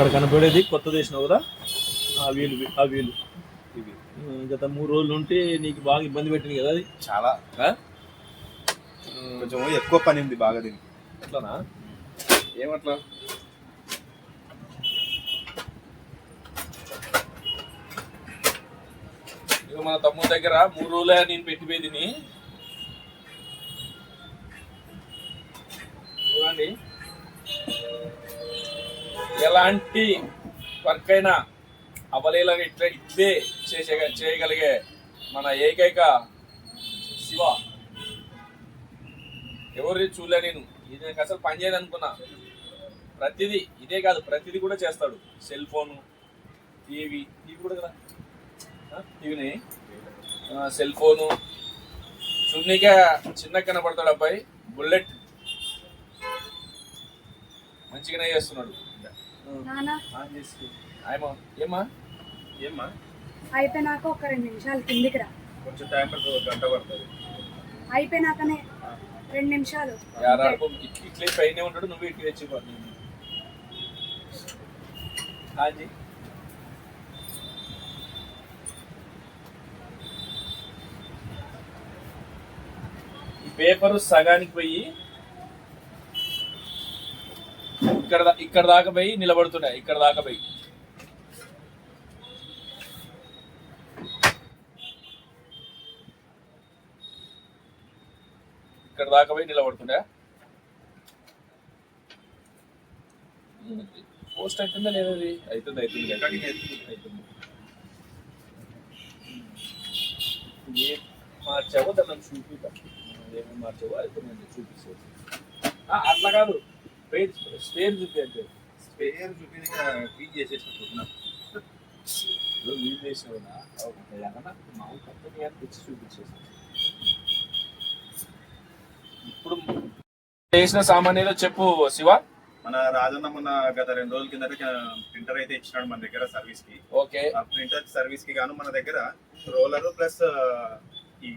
అక్కడ కనపడేది కొత్త చేసినావు కదా? ఆ వీలు ఆ వీలు. ఉమ్, గత మూడు రోజులు ఉంటే నీకు బాగా ఇబ్బంది పెట్టింది కదా అది? చాలా? కొంచెం ఎక్కువ పని ఉంది బాగా దీనికి. అట్లానా? ఏమట్లా ఇక మన తమ్ముడి దగ్గర మూడు రోజులే నేను పెట్టిపోయేదిని చూడండి. ఎలాంటి వర్క్ అయినా అవలేలాగా ఇట్లా ఇట్లే చేసే చేయగలిగే మన ఏకైక శివ. ఎవరి చూడలే నేను. ఇది నాకు అసలు పని అనుకున్నా. ప్రతిదీ ఇదే కాదు ప్రతిదీ కూడా చేస్తాడు. సెల్ ఫోను టీవీ టీవీ కూడా కదా. టీవీని సెల్ ఫోను సున్నిగా చిన్న కనబడతాడు అబ్బాయి. బుల్లెట్ మంచిగానే చేస్తున్నాడు. అయిపోయినాక ఒక రెండు నిమిషాలు కిందికి రా. కొంచెం టైం పడుతుంది ఒక గంట పడుతుంది. అయిపోయినాకనే రెండు నిమిషాలు. ఇట్లే పైన ఉంటాడు నువ్వు ఇటు తెచ్చి ఆజీ ఈ పేపర్ సగానికి పోయి ఇక్కడ ఇక్కడ దాకా పోయి నిలబడుతున్నాయి. ఇక్కడ దాకా పోయి. ఇక్కడ దాకా పోయి నిలబడుతుండే పోస్ట్ అవుతుందా లేదా అది అవుతుంది అవుతుంది అవుతుంది ఏ మార్చావో దాన్ని చూపిద్దాం. ఏమేమి మార్చావో అయితే నేను చూపిస్తాను అట్లా కాదు. స్పేర్ చూపించండి కంపెనీ తెచ్చి ఇప్పుడు చేసిన సామాన్ ఏదో చెప్పు శివ. మన రాజన్న మొన్న గత రెండు రోజుల కిందట ప్రింటర్ అయితే ఇచ్చినాడు మన దగ్గర సర్వీస్కి. ఓకే. ఆ ప్రింటర్ సర్వీస్కి గాను మన దగ్గర రోలర్ ప్లస్ ఈ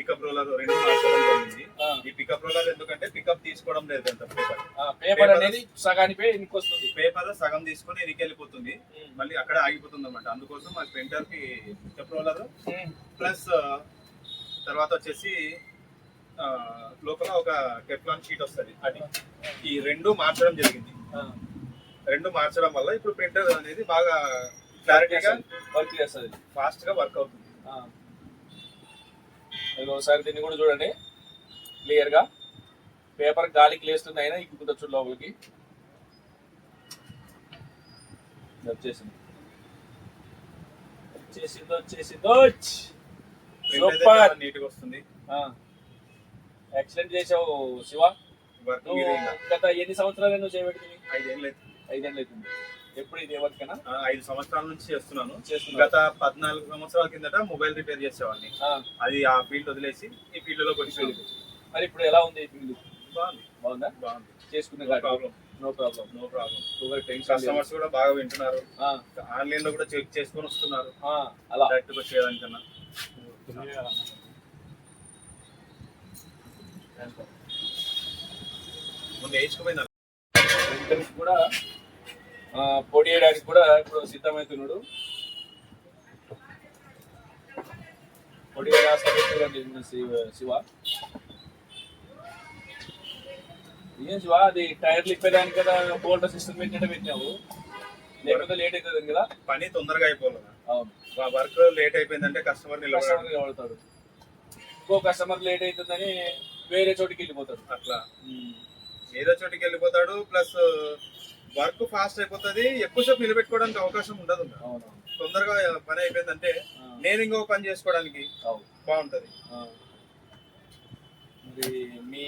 పికప్ రోలర్ రెండు మార్చడం జరిగింది. ఈ పికప్ రోలర్ ఎందుకంటే పికప్ తీసుకోవడం లేదు అంత పేపర్ పేపర్ అనేది సగానికి ఇంటికి వస్తుంది పేపర్ సగం తీసుకొని ఎనికి వెళ్ళిపోతుంది మళ్ళీ అక్కడ ఆగిపోతుంది అనమాట అందుకోసం మా ప్రింటర్కి పికప్ రోలర్ ప్లస్ తర్వాత వచ్చేసి లోపల ఒక టెఫ్లాన్ షీట్ వస్తుంది. అది. ఈ రెండు మార్చడం జరిగింది. రెండు మార్చడం వల్ల ఇప్పుడు ప్రింటర్ అనేది బాగా క్లారిటీగా వర్క్ చేస్తుంది. ఫాస్ట్గా వర్క్ అవుతుంది. ఇది ఒకసారి దీన్ని కూడా చూడండి. క్లియర్గా? పేపర్ గాలికి లేస్తుంది అయినా ఎక్కుతుండొచ్చు లోపలికి. వచ్చేసింది. వచ్చేసింది వచ్చేసింది సూపర్ చాలా నీట్గా వస్తుంది. ఎక్సలెంట్ చేసావు శివ. గత ఎన్ని సంవత్సరాలు నువ్వు చేయబెట్టింది ఐదేళ్ళు అయితే ఐదేళ్ళు అవుతుంది. ఎప్పుడు ఇది ఎవరికైనా ఐదు సంవత్సరాల నుంచి చేస్తున్నాను. గత పద్నాలుగు సంవత్సరాల కిందట మొబైల్ రిపేర్ చేసేవాడిని. అది ఆ ఫీల్డ్ వదిలేసి ఈ ఫీల్డ్లోకి వచ్చి మరి ఇప్పుడు ఎలా ఉంది ఫీల్డ్? బాగుంది. బాగుందా? బాగుంది. చేసుకునే problem no problem no problem sugar tension customers కూడా బాగా వింటున్నారు. ఆన్లైన్లో కూడా చెక్ చేసుకొని వస్తున్నారు. అలా. డైరెక్ట్ వచ్చేదానికన్నా ముందు వేసుకుపోయింది ఇద్దరికి కూడా పొడి వేయడానికి కూడా ఇప్పుడు సిద్ధమవుతున్నాడు పొడి శివ శివ. ఏం శివ అది టైర్లు ఇప్పేదానికి కదా బోల్ట్ సిస్టమ్ పెట్టినట్టు పెట్టినావు. లేకపోతే లేట్ అవుతుంది కదా. పని తొందరగా అయిపోవాలి అవును. వర్క్ లేట్ అయిపోయిందంటే కస్టమర్ నిలబడతాడు. ఇంకో కస్టమర్ లేట్ అవుతుందని వేరే చోటికి వెళ్ళిపోతాడు. అట్లా. ఏదో చోటికి వెళ్ళిపోతాడు ప్లస్ వర్క్ ఫాస్ట్ అయిపోతుంది ఎక్కువసేపు నిలబెట్టుకోవడానికి అవకాశం ఉండదు అవును. తొందరగా పని అయిపోయిందంటే నేను ఇంకో పని చేసుకోవడానికి బాగుంటది. మరి మీ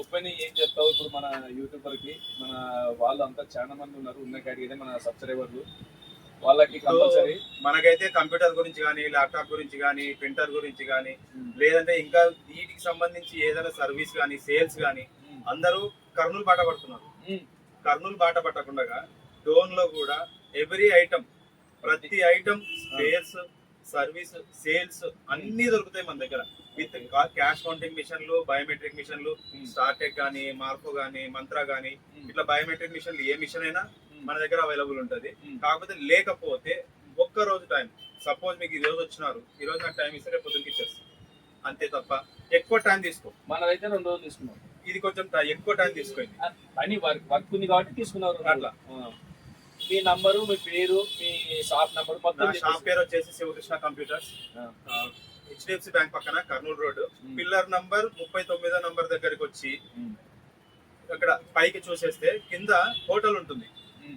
ఓపెన్ ఏం చెప్తావు? ఇప్పుడు మన యూట్యూబర్కి మన వాళ్ళు అంతా చాలా మంది ఉన్నారు ఉన్న కేటగిరీ మన సబ్స్క్రైబర్లు. వాళ్ళకి కంపల్సరీ మనకైతే కంప్యూటర్ గురించి కానీ ల్యాప్టాప్ గురించి కానీ ప్రింటర్ గురించి కానీ లేదంటే ఇంకా వీటికి సంబంధించి ఏదైనా సర్వీస్ కానీ సేల్స్ కానీ అందరూ కర్నూలు బాట పడుతున్నారు. కర్నూలు బాట పట్టకుండా డోన్లో కూడా ఎవ్రీ ఐటమ్ ప్రతి ఐటమ్ స్పేర్స్ సర్వీస్ సేల్స్ అన్ని దొరుకుతాయి మన దగ్గర. విత్ క్యాష్ కౌంటింగ్ మిషన్లు బయోమెట్రిక్ మిషన్లు స్టార్టెక్ కానీ మార్కో కానీ మంత్రా కానీ ఇట్లా బయోమెట్రిక్ మిషన్లు ఏ మిషన్ అయినా మన దగ్గర అవైలబుల్ ఉంటది. Hmm. కాకపోతే లేకపోతే ఒక్క రోజు టైం సపోజ్ మీకు ఈ రోజు వచ్చినారు ఈ రోజు నాకు టైం ఇస్తే రేపు పొద్దునకి ఇచ్చేస్తాను అంతే తప్ప ఎక్కువ టైం తీసుకో. మనదైతే రెండు రోజులు తీసుకున్నాం. ఇది కొంచెం ఎక్కువ టైం తీసుకోండి పని వర్క్ వర్క్ ఉంది కాబట్టి తీసుకున్నారు అట్లా. మీ నంబరు మీ పేరు మీ షాప్ నంబర్ మొత్తం షాప్ పేరు వచ్చేసి శివకృష్ణ కంప్యూటర్స్. హెచ్డిఎఫ్సి బ్యాంక్ పక్కన కర్నూలు రోడ్. పిల్లర్ నంబర్ ముప్పై తొమ్మిదో నంబర్ దగ్గరికి వచ్చి. అక్కడ పైకి చూసేస్తే కింద హోటల్ ఉంటుంది.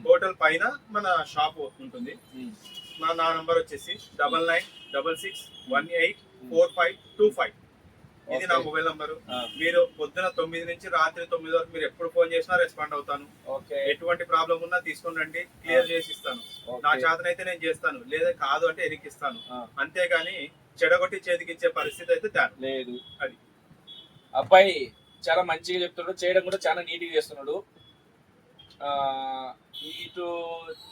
హోటల్ పైన మన షాప్ ఉంటుంది. నా నా నంబర్ వచ్చేసి double nine double six one eight four five two five ఇది నా. Mobile number. మీరు పొద్దున తొమ్మిది నుంచి రాత్రి తొమ్మిది వరకు మీరు ఎప్పుడు ఫోన్ చేసినా రెస్పాండ్ అవుతాను. ఓకే ఎటువంటి ప్రాబ్లం ఉన్నా తీసుకొని రండి క్లియర్ చేసి ఇస్తాను. నా. చేతనైతే నేను చేస్తాను లేదా కాదు అంటే ఎరికిస్తాను. అంతేగాని చెడగొట్టి చేతికి ఇచ్చే పరిస్థితి అయితే లేదు. అది. అబ్బాయి చాలా మంచిగా చెప్తున్నాడు చేయడం కూడా చాలా నీట్గా చేస్తున్నాడు. ఆ, ఇటు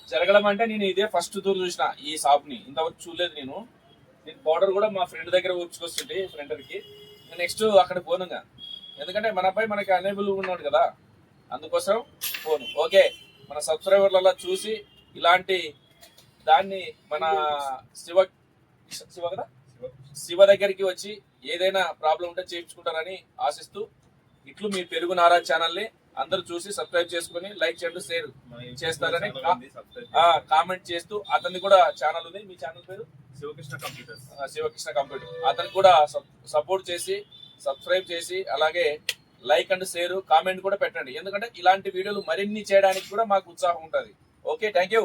జరగడం అంటే నేను ఇదే ఫస్ట్ టూర్ చూసిన ఈ షాప్ని ఇంతవరకు చూడలేదు నేను. నేను పౌడర్ కూడా మా ఫ్రెండ్ దగ్గర ఊడ్చుకొస్తుంటే ఫ్రెండర్కి నెక్స్ట్ అక్కడ పోనుగా. ఎందుకంటే మన అబ్బాయి మనకి అనేబుల్ ఉన్నాడు కదా. అందుకోసం పోను. ఓకే మన సబ్స్క్రైబర్లలో చూసి ఇలాంటి దాన్ని మన శివ శివ కదా? శివ దగ్గరికి వచ్చి ఏదైనా ప్రాబ్లం ఉంటే చేయించుకుంటారని ఆశిస్తూ ఇట్లు మీ పెరుగు నారా ఛానల్ని అందరూ చూసి సబ్స్క్రైబ్ చేసుకొని లైక్ చేయండి షేర్ చేస్తారని. కామెంట్ చేస్తూ అతన్ని కూడా ఛానల్ ఉంది. మీ ఛానల్ పేరు? శివకృష్ణ కంప్యూటర్స్ శివకృష్ణ కంప్యూటర్ అతను కూడా సపోర్ట్ చేసి సబ్స్క్రైబ్ చేసి అలాగే లైక్ అండ్ షేర్ కామెంట్ కూడా పెట్టండి. ఎందుకంటే ఇలాంటి వీడియోలు మరిన్ని చేయడానికి కూడా మాకు ఉత్సాహం ఉంటుంది. Okay thank you